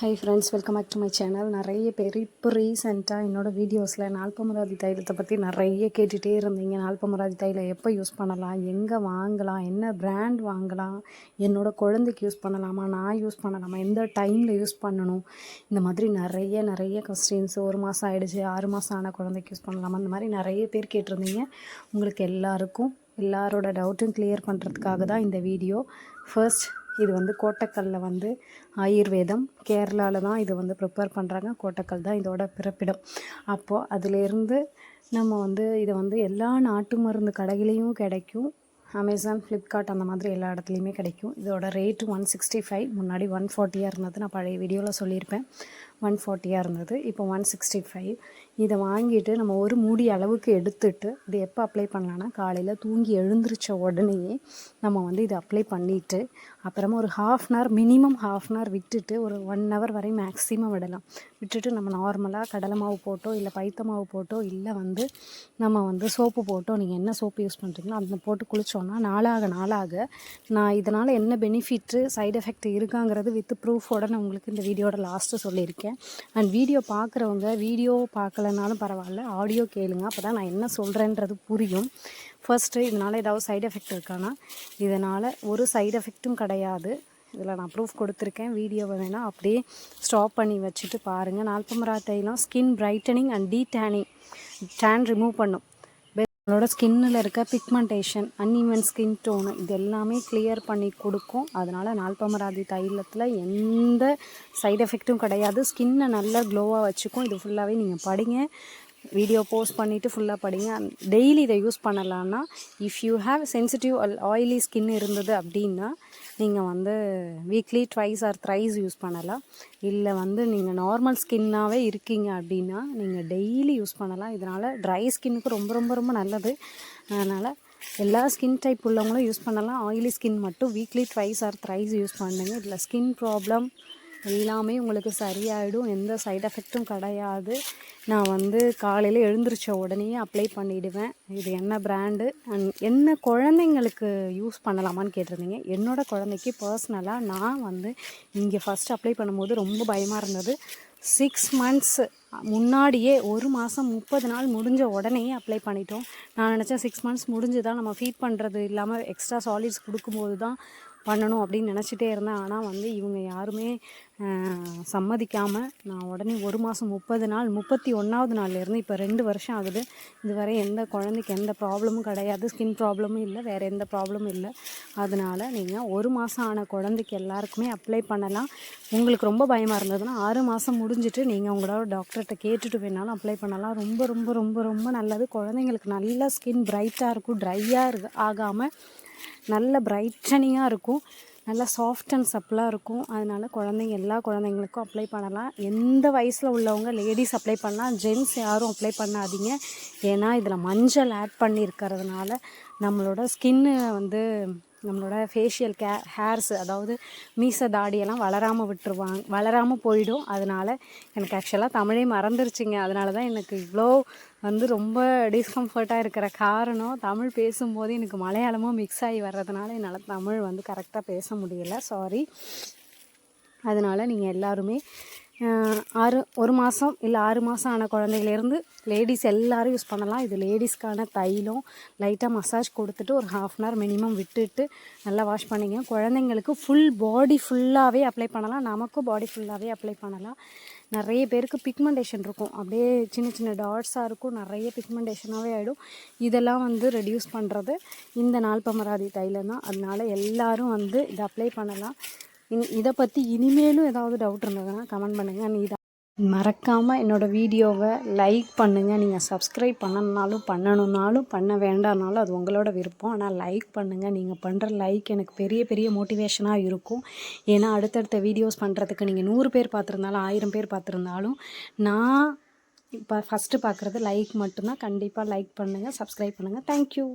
Hi friends welcome back to my channel நிறைய பேர் இப்போ ரீசெண்டாக என்னோடய வீடியோஸில் நால்பமராதி தைலத்தை பற்றி நிறைய கேட்டுகிட்டே இருந்தீங்க. நால்பமராதி தைலம் எப்போ யூஸ் பண்ணலாம்? எங்கே வாங்கலாம்? என்ன பிராண்ட் வாங்கலாம்? என்னோடய குழந்தைக்கு யூஸ் பண்ணலாமா? நான் யூஸ் பண்ணலாமா? எந்த டைமில் யூஸ் பண்ணணும்? இந்த மாதிரி நிறைய நிறைய கொஸ்டின்ஸ் ஒரு மாதம் ஆகிடுச்சு ஆறு மாதம் ஆன குழந்தைக்கு யூஸ் பண்ணலாமா? இந்த மாதிரி நிறைய பேர் கேட்டிருந்தீங்க. உங்களுக்கு எல்லாருக்கும் எல்லாரோட டவுட்டும் கிளியர் பண்ணுறதுக்காக தான் இந்த வீடியோ ஃபர்ஸ்ட் இது வந்து கோட்டக்கல்ல வந்து ஆயுர்வேதம். கேரளாவில் தான் இது வந்து ப்ரிப்பேர் பண்ணுறாங்க கோட்டக்கல் தான் இதோட பிறப்பிடம். அப்போது அதிலேருந்து நம்ம வந்து இதை வந்து எல்லா நாட்டு மருந்து கடையிலையும் கிடைக்கும். அமேசான் ஃப்ளிப்கார்ட் அந்த மாதிரி எல்லா இடத்துலையுமே கிடைக்கும். இதோட ரேட்டு ஒன் சிக்ஸ்டி ஃபைவ் முன்னாடி ஒன் ஃபார்ட்டியாக இருந்தது. நான் பழைய வீடியோவில் சொல்லியிருப்பேன். ஒன் ஃபார்ட்டியாக இருந்தது. இப்போ ஒன் சிக்ஸ்டி ஃபைவ் இதை வாங்கிட்டு நம்ம ஒரு மூடி அளவுக்கு எடுத்துட்டு இது எப்போ அப்ளை பண்ணலான்னா காலையில் தூங்கி எழுந்திரிச்ச உடனேயே நம்ம வந்து இதை அப்ளை பண்ணிவிட்டு அப்புறமா ஒரு half an hour minimum half an hour விட்டுட்டு ஒரு ஒன் ஹவர் வரை மேக்ஸிமம் விடலாம். விட்டுட்டு நம்ம நார்மலாக கடலை மாவு போட்டோ இல்லை பைத்த மாவு போட்டோ இல்லை வந்து நம்ம வந்து சோப்பு போட்டோ நீங்கள் என்ன சோப்பு யூஸ் பண்ணுறீங்களோ அந்த போட்டு குளித்தோன்னா நாளாக நாளாக நான் இதனால் என்ன பெனிஃபிட்டு சைடு எஃபெக்ட் இருக்காங்கிறது வித் ப்ரூஃபோட நான் உங்களுக்கு இந்த வீடியோட லாஸ்ட்டு சொல்லியிருக்கேன். அண்ட் வீடியோ பார்க்குறவங்க வீடியோ பார்க்கலனாலும் பரவாயில்ல ஆடியோ கேளுங்க. அப்போ தான் நான் என்ன சொல்கிறேன்றது புரியும். ஃபர்ஸ்ட்டு இதனால் ஏதாவது சைடு எஃபெக்ட் இருக்கானா? இதனால் ஒரு சைடு எஃபெக்ட்டும் கிடையாது. இதில் நான் ப்ரூஃப் கொடுத்துருக்கேன். வீடியோவை வேணால் அப்படியே ஸ்டாப் பண்ணி வச்சுட்டு பாருங்கள் நால்பமரா தைலம் skin brightening and detanning tan remove பண்ணும். நம்மளோட ஸ்கின்னில் இருக்க பிக்மெண்டேஷன் அன்இவன் ஸ்கின் டோனு இது எல்லாமே கிளியர் பண்ணி கொடுக்கும். அதனால் நால்பமராதி தைலத்தில் எந்த சைட் எஃபெக்ட்டும் கிடையாது. ஸ்கின்னை நல்லா க்ளோவாக வச்சுக்கும். இது ஃபுல்லாகவே நீங்கள் படிங்க. வீடியோ போஸ்ட் பண்ணிவிட்டு ஃபுல்லாக படிங்க. டெய்லி இதை யூஸ் பண்ணலான்னா if you have sensitive oily skin இருந்தது அப்படின்னா நீங்கள் வந்து weekly twice or thrice use பண்ணலாம். இல்லை வந்து நீங்கள் நார்மல் ஸ்கின்னாகவே இருக்கீங்க அப்படின்னா நீங்கள் டெய்லி யூஸ் பண்ணலாம். இதனால் ட்ரை ஸ்கின்னுக்கு ரொம்ப ரொம்ப ரொம்ப நல்லது. அதனால் எல்லா ஸ்கின் டைப் உள்ளவங்களும் யூஸ் பண்ணலாம். ஆயிலி ஸ்கின் மட்டும் weekly twice or thrice use பண்ணுங்க. இதில் ஸ்கின் ப்ராப்ளம் எல்லாமே உங்களுக்கு சரியாயிடும். எந்த சைட் எஃபெக்ட்டும் கிடையாது. நான் வந்து காலையில் எழுந்திரிச்ச உடனே அப்ளை பண்ணிவிடுவேன் இது என்ன பிராண்டு அண்ட் என்ன குழந்தைங்களுக்கு யூஸ் பண்ணலாமான்னு கேட்டிருந்தீங்க. என்னோடய குழந்தைக்கு பர்சனலாக நான் வந்து இங்கே ஃபஸ்ட் அப்ளை பண்ணும்போது ரொம்ப பயமாக இருந்தது. சிக்ஸ் மந்த்ஸ் முன்னாடியே ஒரு மாதம் முப்பது நாள் முடிஞ்ச உடனே அப்ளை பண்ணிட்டோம். நான் நினச்சேன் சிக்ஸ் மந்த்ஸ் முடிஞ்சு தான் நம்ம ஃபீட் பண்ணுறது இல்லாமல் எக்ஸ்ட்ரா சாலிட்ஸ் கொடுக்கும்போது தான் பண்ணணும் அப்படின்னு நினச்சிட்டே இருந்தேன். ஆனால் வந்து இவங்க யாருமே சம்மதிக்காமல் நான் உடனே ஒரு மாதம் முப்பது நாள் முப்பத்தி ஒன்றாவது நாள்லேருந்து இப்போ ரெண்டு வருஷம் ஆகுது. இதுவரை எந்த குழந்தைக்கு எந்த ப்ராப்ளமும் கிடையாது. ஸ்கின் ப்ராப்ளமும் இல்லை வேறு எந்த ப்ராப்ளமும் இல்லை. அதனால் நீங்கள் ஒரு மாதம் ஆன குழந்தைக்கு எல்லாருக்குமே அப்ளை பண்ணலாம். உங்களுக்கு ரொம்ப பயமாக இருந்ததுன்னா ஆறு மாதம் முடிஞ்சுட்டு நீங்கள் உங்களோட டாக்டர் டாக்டர்கிட்ட கேட்டுட்டு வேணாலும் அப்ளை பண்ணலாம். ரொம்ப ரொம்ப ரொம்ப ரொம்ப நல்லது. குழந்தைங்களுக்கு நல்ல ஸ்கின் பிரைட்டாக இருக்கும். ட்ரையாக இருக்கு ஆகாமல் நல்ல பிரைட்டனிங்காக இருக்கும். நல்லா சாஃப்ட் அண்ட் சப்பிளாக இருக்கும். அதனால் குழந்தைங்க எல்லா குழந்தைங்களுக்கும் அப்ளை பண்ணலாம். எந்த வயசில் உள்ளவங்க லேடிஸ் அப்ளை பண்ணலாம். ஜென்ட்ஸ் யாரும் அப்ளை பண்ணாதீங்க. ஏன்னா இதில் மஞ்சள் ஆட் பண்ணியிருக்கிறதுனால நம்மளோட ஸ்கின்னு வந்து நம்மளோட ஃபேஷியல் கே ஹேர்ஸ் அதாவது மீச தாடியெல்லாம் வளராமல் விட்டுருவாங்க வளராமல் போயிடும். அதனால் எனக்கு ஆக்சுவலாக தமிழே மறந்துருச்சுங்க. அதனால தான் எனக்கு இவ்வளோ வந்து ரொம்ப டிஸ்கம்ஃபர்ட்டாக இருக்கிற காரணம் தமிழ் பேசும்போது எனக்கு மலையாளமும் மிக்ஸ் ஆகி வர்றதுனால என்னால் தமிழ் வந்து கரெக்டாக பேச முடியலை. சாரி அதனால் நீங்கள் எல்லாருமே ஆறு ஒரு மாதம் இல்லை ஆறு மாதம் ஆன குழந்தையிலேருந்து லேடிஸ் எல்லோரும் யூஸ் பண்ணலாம். இது லேடிஸ்க்கான தைலம் லைட்டாக மசாஜ் கொடுத்துட்டு ஒரு ஹாஃப் அன் ஹவர் மினிமம் விட்டுட்டு நல்லா வாஷ் பண்ணிங்க. குழந்தைங்களுக்கு ஃபுல் பாடி ஃபுல்லாகவே அப்ளை பண்ணலாம். நமக்கும் பாடி ஃபுல்லாகவே அப்ளை பண்ணலாம். நிறைய பேருக்கு பிக்மெண்டேஷன் இருக்கும். அப்படியே சின்ன சின்ன டாட்ஸாக இருக்கும். நிறைய பிக்மெண்டேஷனாகவே ஆகிடும் இதெல்லாம் வந்து ரெடியூஸ் பண்ணுறது இந்த நாள்பமராதி தைலம் தான். அதனால் எல்லோரும் வந்து இதை அப்ளை பண்ணலாம். இதை பற்றி இனிமேலும் ஏதாவது டவுட் இருந்ததுன்னா கமெண்ட் பண்ணுங்கள் நீ மறக்காமல் என்னோடய வீடியோவை லைக் பண்ணுங்கள் நீங்கள் சப்ஸ்கிரைப் பண்ணணுனாலும் பண்ணணுன்னாலும் பண்ண வேண்டாம்னாலும் அது உங்களோட விருப்பம். ஆனால் லைக் பண்ணுங்கள் நீங்கள் பண்ணுற லைக் எனக்கு பெரிய பெரிய மோட்டிவேஷனாக இருக்கும். ஏன்னா அடுத்தடுத்த வீடியோஸ் பண்ணுறதுக்கு நீங்கள் நூறு பேர் பார்த்துருந்தாலும் ஆயிரம் பேர் பார்த்துருந்தாலும் நான் இப்போ ஃபஸ்ட்டு பார்க்குறது லைக் மட்டும்தான். கண்டிப்பாக லைக் பண்ணுங்கள் சப்ஸ்கிரைப் பண்ணுங்கள் தேங்க்யூ